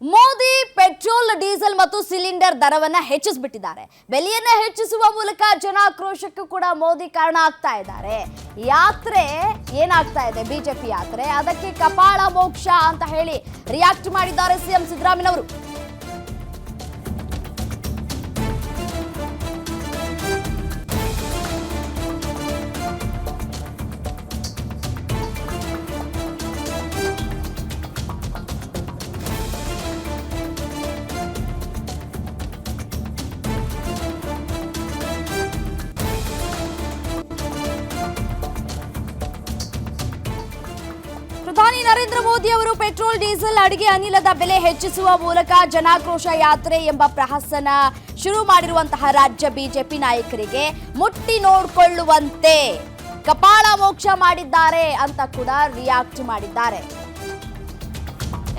Modi petrol, diesel ಮತ್ತು cylinder ದರವನ್ನ ಹೆಚ್ಚಿಸ್ಬಿಟ್ಟಿದ್ದಾರೆ. ಬೆಲೆಯನ್ನ ಹೆಚ್ಚಿಸುವ ಮೂಲಕ ಜನಾಕ್ರೋಶಕ್ಕೂ ಕೂಡ ಮೋದಿ ಕಾರಣ ಆಗ್ತಾ ಇದ್ದಾರೆ. ಯಾತ್ರೆ ಏನಾಗ್ತಾ ಇದೆ ಬಿಜೆಪಿ ಯಾತ್ರೆ? ಅದಕ್ಕೆ ಕಪಾಳ ಮೋಕ್ಷ ಅಂತ ಹೇಳಿ ರಿಯಾಕ್ಟ್ ಮಾಡಿದ್ದಾರೆ ಸಿಎಂ ಸಿದ್ದರಾಮಯ್ಯನವರು ನರೇಂದ್ರ ಮೋದಿ ಅವರು ಪೆಟ್ರೋಲ್, ಡೀಸೆಲ್ ಅಡಿಗೆ ಅನಿಲದ ಬೆಲೆ ಹೆಚ್ಚಿಸುವ ಮೂಲಕ ಜನಾಕ್ರೋಶ ಯಾತ್ರೆ ಎಂಬ ಪ್ರಹಸನ ಶುರು ಮಾಡಿರುವಂತಹ ರಾಜ್ಯ ಬಿಜೆಪಿ ನಾಯಕರಿಗೆ ಮುಟ್ಟಿ ನೋಡಿಕೊಳ್ಳುವಂತೆ ಕಪಾಳ ಮೋಕ್ಷ ಮಾಡಿದ್ದಾರೆ ಅಂತ ಕೂಡ ರಿಯಾಕ್ಟ್ ಮಾಡಿದ್ದಾರೆ.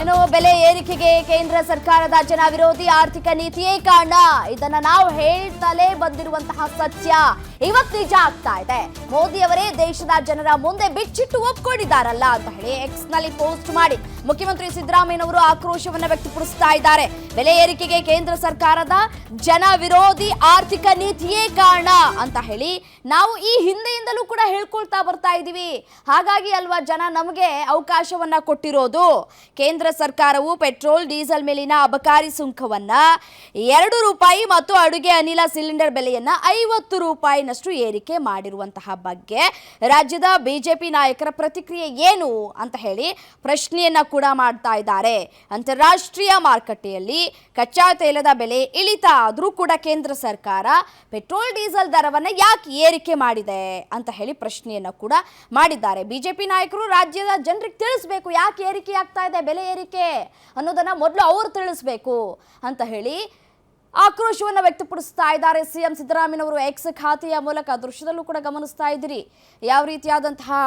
ಏನು ಬೆಲೆ ಏರಿಕೆಗೆ ಕೇಂದ್ರ ಸರ್ಕಾರದ ಜನ ವಿರೋಧಿ ಆರ್ಥಿಕ ನೀತಿಯೇ ಕಾರಣ ಇದನ್ನ ನಾವು ಹೇಳ್ತಲೇ ಬಂದಿರುವಂತಹ ಸತ್ಯ. ಇವತ್ತು ನಿಜ ಆಗ್ತಾ ಇದೆ. ಮೋದಿ ಅವರೇ ದೇಶದ ಜನರ ಮುಂದೆ ಬಿಚ್ಚಿಟ್ಟು ಒಪ್ಕೊಂಡಿದ್ದಾರಲ್ಲ ಅಂತ ಹೇಳಿ ಎಕ್ಸ್ನಲ್ಲಿ ಪೋಸ್ಟ್ ಮಾಡಿ ಮುಖ್ಯಮಂತ್ರಿ ಸಿದ್ದರಾಮಯ್ಯನವರು ಆಕ್ರೋಶವನ್ನ ವ್ಯಕ್ತಪಡಿಸ್ತಾ ಇದ್ದಾರೆ. ಬೆಲೆ ಏರಿಕೆಗೆ ಕೇಂದ್ರ ಸರ್ಕಾರದ ಜನ ವಿರೋಧಿ ಆರ್ಥಿಕ ನೀತಿಯೇ ಕಾರಣ ಅಂತ ಹೇಳಿ ನಾವು ಈ ಹಿಂದೆಯಿಂದಲೂ ಕೂಡ ಹೇಳ್ಕೊಳ್ತಾ ಬರ್ತಾ ಇದ್ದೀವಿ ಹಾಗಾಗಿ ಅಲ್ವಾ ಜನ ನಮಗೆ ಅವಕಾಶವನ್ನ ಕೊಟ್ಟಿರೋದು? ಕೇಂದ್ರ ಸರ್ಕಾರವು ಪೆಟ್ರೋಲ್, ಡೀಸೆಲ್ ಮೇಲಿನ ಅಬಕಾರಿ ಸುಂಕವನ್ನ ಎರಡು ರೂಪಾಯಿ ಮತ್ತು ಅಡುಗೆ ಅನಿಲ ಸಿಲಿಂಡರ್ ಬೆಲೆಯನ್ನ ಐವತ್ತು ರೂಪಾಯಿನಷ್ಟು ಏರಿಕೆ ಮಾಡಿರುವಂತಹ ಬಗ್ಗೆ ರಾಜ್ಯದ ಬಿಜೆಪಿ ನಾಯಕರ ಪ್ರತಿಕ್ರಿಯೆ ಏನು ಅಂತ ಹೇಳಿ ಪ್ರಶ್ನೆಯನ್ನ ಕೂಡ ಮಾಡ್ತಾ ಇದ್ದಾರೆ. ಅಂತಾರಾಷ್ಟ್ರೀಯ ಮಾರುಕಟ್ಟೆಯಲ್ಲಿ ಕಚ್ಚಾ ತೈಲದ ಬೆಲೆ ಇಳಿತ ಆದರೂ ಕೂಡ ಕೇಂದ್ರ ಸರ್ಕಾರ ಪೆಟ್ರೋಲ್, ಡೀಸೆಲ್ ದರವನ್ನ ಯಾಕೆ ಏರಿಕೆ ಮಾಡಿದೆ ಅಂತ ಹೇಳಿ ಪ್ರಶ್ನೆಯನ್ನ ಕೂಡ ಮಾಡಿದ್ದಾರೆ. ಬಿಜೆಪಿ ನಾಯಕರು ರಾಜ್ಯದ ಜನರಿಗೆ ತಿಳಿಸಬೇಕು ಯಾಕೆ ಏರಿಕೆ ಆಗ್ತಾ ಇದೆ, ಬೆಲೆ ಏರಿಕೆ ಅನ್ನೋದನ್ನ ಮೊದಲು ಅವರು ತಿಳಿಸ್ಬೇಕು ಅಂತ ಹೇಳಿ ಆಕ್ರೋಶವನ್ನು ವ್ಯಕ್ತಪಡಿಸ್ತಾ ಇದ್ದಾರೆ ಸಿಎಂ ಸಿದ್ದರಾಮಯ್ಯನವರು ಎಕ್ಸ್ ಖಾತೆಯ ಮೂಲಕ. ದೃಶ್ಯದಲ್ಲೂ ಕೂಡ ಗಮನಿಸ್ತಾ ಇದ್ದೀರಿ. ಯಾವ ರೀತಿಯಾದಂತಹ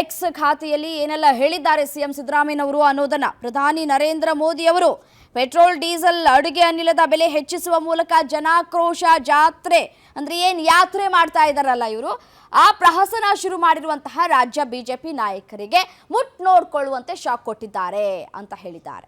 ಎಕ್ಸ್ ಖಾತೆಯಲ್ಲಿ ಏನೆಲ್ಲ ಹೇಳಿದ್ದಾರೆ ಸಿಎಂ ಸಿದ್ದರಾಮಯ್ಯನವರು ಅನ್ನೋದನ್ನ. ಪ್ರಧಾನಿ ನರೇಂದ್ರ ಮೋದಿ ಅವರು ಪೆಟ್ರೋಲ್, ಡೀಸೆಲ್ ಅಡುಗೆ ಅನಿಲದ ಬೆಲೆ ಹೆಚ್ಚಿಸುವ ಮೂಲಕ ಜನಾಕ್ರೋಶ ಜಾತ್ರೆ ಅಂದ್ರೆ ಏನು ಯಾತ್ರೆ ಮಾಡ್ತಾ ಇದ್ದಾರಲ್ಲ ಇವರು. ಆ ಪ್ರಹಸನ ಶುರು ಮಾಡಿರುವಂತಹ ರಾಜ್ಯ ಬಿಜೆಪಿ ನಾಯಕರಿಗೆ ಮುಟ್ ನೋಡ್ಕೊಳ್ಳುವಂತೆ ಶಾಕ್ ಕೊಟ್ಟಿದ್ದಾರೆ ಅಂತ ಹೇಳಿದ್ದಾರೆ.